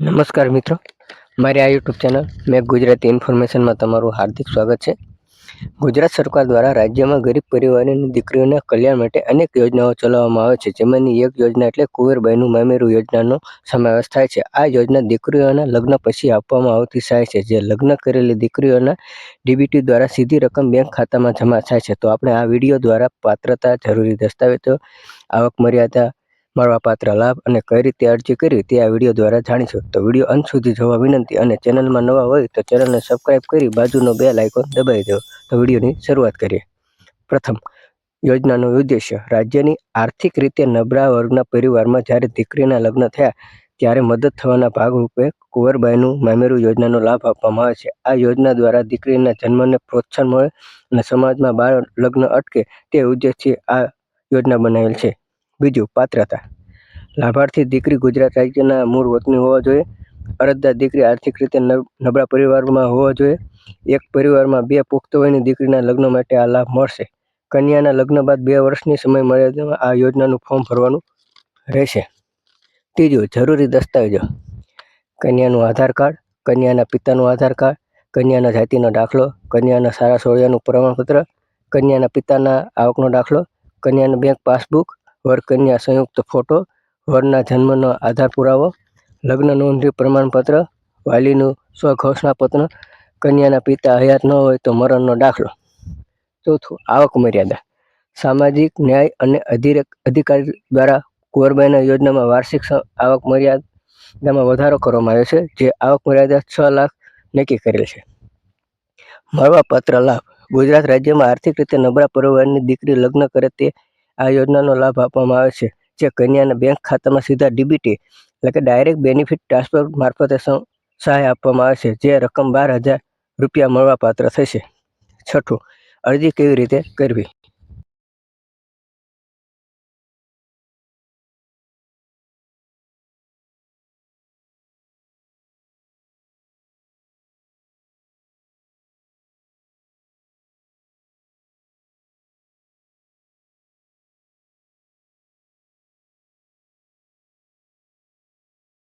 નમસ્કાર મિત્રો. મારી આ યુટ્યુબ ચેનલ મેં ગુજરાતી ઇન્ફોર્મેશનમાં તમારું હાર્દિક સ્વાગત છે. ગુજરાત સરકાર દ્વારા રાજ્યમાં ગરીબ પરિવારની દીકરીઓના કલ્યાણ માટે અનેક યોજનાઓ ચલાવવામાં આવે છે. જેમાંની એક યોજના એટલે કુંવરબાઈનું મામેરું યોજનાનો સમાવેશ થાય છે. આ યોજના દીકરીઓના લગ્ન પછી આપવામાં આવતી સહાય છે. જે લગ્ન કરેલી દીકરીઓના ડીબીટી દ્વારા સીધી રકમ બેંક ખાતામાં જમા થાય છે. તો આપણે આ વીડિયો દ્વારા પાત્રતા, જરૂરી દસ્તાવેજો, આવક મર્યાદા મળવાપાત્ર લાભ અને કઈ રીતે અરજી કરવી તે આ વીડિયો દ્વારા જાણીશું. તો વીડિયો અંત સુધી જોવા વિનંતી અને ચેનલમાં નવા હોય તો ચેનલને સબસ્ક્રાઇબ કરી બાજુનો બે લાઇકોન દબાવી દો. તો વિડીયોની શરૂઆત કરીએ. પ્રથમ, યોજનાનો ઉદ્દેશ્ય, રાજ્યની આર્થિક રીતે નબળા વર્ગના પરિવારમાં જ્યારે દીકરીના લગ્ન થયા, ત્યારે મદદ થવાના ભાગરૂપે કુંવરબાઈનું મામેરું યોજનાનો લાભ આપવામાં આવે છે. આ યોજના દ્વારા દીકરીના જન્મને પ્રોત્સાહન મળે અને સમાજમાં બાળ લગ્ન અટકે તે ઉદ્દેશથી આ યોજના બનાવેલ છે. બીજું પાત્રતા લાભાર્થી દીકરી ગુજરાત રાજ્યના મૂળ વતની હોવા જોઈએ. અરજદાર દીકરી આર્થિક રીતે નબળા પરિવારમાં હોવા જોઈએ. એક પરિવારમાં બે પુખ્ત વયની દીકરીના લગ્ન માટે આ લાભ મળશે. કન્યાના લગ્ન બાદ બે વર્ષની સમય મર્યાદામાં આ યોજનાનું ફોર્મ ભરવાનું રહેશે. ત્રીજું, જરૂરી દસ્તાવેજો. કન્યાનું આધાર કાર્ડ, કન્યાના પિતાનું આધાર કાર્ડ, કન્યાના જાતિનો દાખલો, કન્યાના સારા સોળિયાનું પ્રમાણપત્ર, કન્યાના પિતાના આવકનો દાખલો, કન્યાનું બેંક પાસબુક વર કન્યા સંયુક્ત ફોટો, વરના જન્મનો આધાર પુરાવો, લગ્ન નોંધણી પ્રમાણપત્ર, વાલીનું સ્વઘોષણાપત્ર કન્યાના પિતા હયાત ન હોય તો મરણનો દાખલો. ચોથું, આવક મર્યાદા. સામાજિક ન્યાય અને અધિકારી દ્વારા કુંવરબાઈના યોજનામાં વાર્ષિક આવક મર્યાદામાં વધારો કરવામાં આવ્યો છે, જે આવક મર્યાદા છ લાખ નક્કી કરેલ છે. મળવાપાત્ર લાભ. ગુજરાત રાજ્યમાં આર્થિક રીતે નબળા પરિવારની દીકરી લગ્ન કરે તે આ યોજનાનો લાભ આપવામાં આવે છે. જે કન્યાના બેંક ખાતામાં સીધા ડીબીટી એટલે કે ડાયરેક્ટ બેનિફિટ ટ્રાન્સફર મારફતે સહાય આપવામાં આવે છે. જે રકમ બાર હજાર રૂપિયા મળવાપાત્ર થશે. છઠ્ઠું, અરજી કેવી રીતે કરવી?